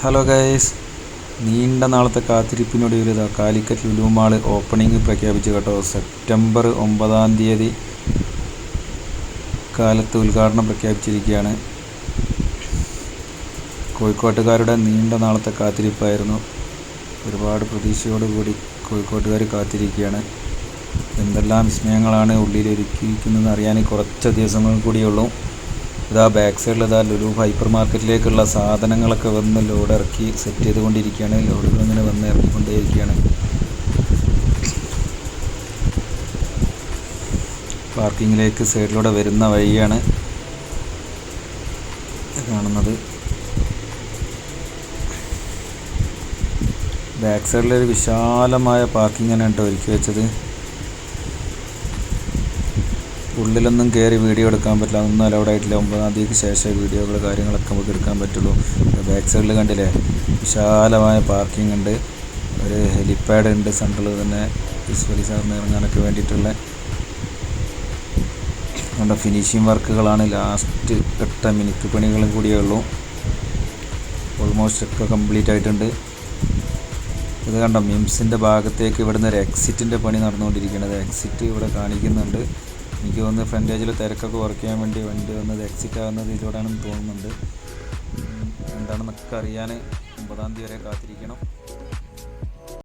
Hello guys നീണ്ട നാളത്തെ കാത്തിരിപ്പിനൊടുവിൽ ഇതാ കാലിക്കറ്റ് ലുലു ഓപ്പണിംഗ് പ്രഖ്യാപിച്ചു കേട്ടോ. സെപ്റ്റംബർ ഒമ്പതാം തീയതി കാലത്ത് ഉദ്ഘാടനം പ്രഖ്യാപിച്ചിരിക്കുകയാണ്. കോഴിക്കോട്ടുകാരുടെ നീണ്ട നാളത്തെ കാത്തിരിപ്പായിരുന്നു. ഒരുപാട് പ്രതീക്ഷയോടുകൂടി കോഴിക്കോട്ടുകാർ കാത്തിരിക്കുകയാണ്. എന്തെല്ലാം വിസ്മയങ്ങളാണ് ഉള്ളിലൊരുക്കിയിരിക്കുന്നതെന്ന് അറിയാൻ കുറച്ച് ദിവസങ്ങൾ കൂടിയുള്ളൂ ഇതാ ബാക്ക് സൈഡിൽ ഇതാ ലുലു ഹൈപ്പർ മാർക്കറ്റിലേക്കുള്ള സാധനങ്ങളൊക്കെ വന്ന് ലോഡ് ഇറക്കി സെറ്റ് ചെയ്തുകൊണ്ടിരിക്കുകയാണ്. ലോഡുകൾ ഇങ്ങനെ വന്ന് ഇറക്കിക്കൊണ്ടേയിരിക്കുകയാണ്. പാർക്കിങ്ങിലേക്ക് സൈഡിലൂടെ വരുന്ന വഴിയാണ് കാണുന്നത്. ബാക്ക് സൈഡിലൊരു വിശാലമായ പാർക്കിംഗ് തന്നെയാണ് കേട്ടോ ഒരുക്കി വെച്ചത്. ഉള്ളിലൊന്നും കയറി വീഡിയോ എടുക്കാൻ പറ്റില്ല. ഒന്നും അലൗഡ് ആയിട്ടില്ല ഒമ്പതാം തീയതിക്ക് ശേഷം വീഡിയോകൾ കാര്യങ്ങളൊക്കെ നമുക്ക് എടുക്കാൻ പറ്റുള്ളൂ. ബാക്ക് സൈഡിൽ കണ്ടില്ലേ? വിശാലമായ പാർക്കിംഗ് ഉണ്ട്. ഒരു ഹെലിപ്പാഡ് ഉണ്ട് സെൻട്രൽ തന്നെ. ഈശ്വരി സാറിന് ഇറങ്ങാനൊക്കെ വേണ്ടിയിട്ടുള്ള നമ്മുടെ ഫിനിഷിംഗ് വർക്കുകളാണ് ലാസ്റ്റ് ഘട്ട മിനിറ്റ് പണികളും കൂടിയേ ഉള്ളൂ. ഓൾമോസ്റ്റ് ഒക്കെ കംപ്ലീറ്റ് ആയിട്ടുണ്ട്. ഇത് കണ്ടോ? മിംസിന്റെ ഭാഗത്തേക്ക് ഇവിടുന്ന് ഒരു എക്സിറ്റിന്റെ പണി നടന്നുകൊണ്ടിരിക്കുന്നത് എക്സിറ്റ് ഇവിടെ കാണിക്കുന്നുണ്ട്. എനിക്ക് തോന്നുന്നു ഫ്രണ്ടേജിൽ തിരക്കൊക്കെ വർക്ക് ചെയ്യാൻ വേണ്ടി വണ്ടി വന്നത് എക്സിറ്റ് ആകുന്നത് ഇതിലൂടെയാണെന്ന് തോന്നുന്നുണ്ട്. എന്താണെന്നൊക്കെ അറിയാൻ ഒമ്പതാം തീയതി വരെ കാത്തിരിക്കണം.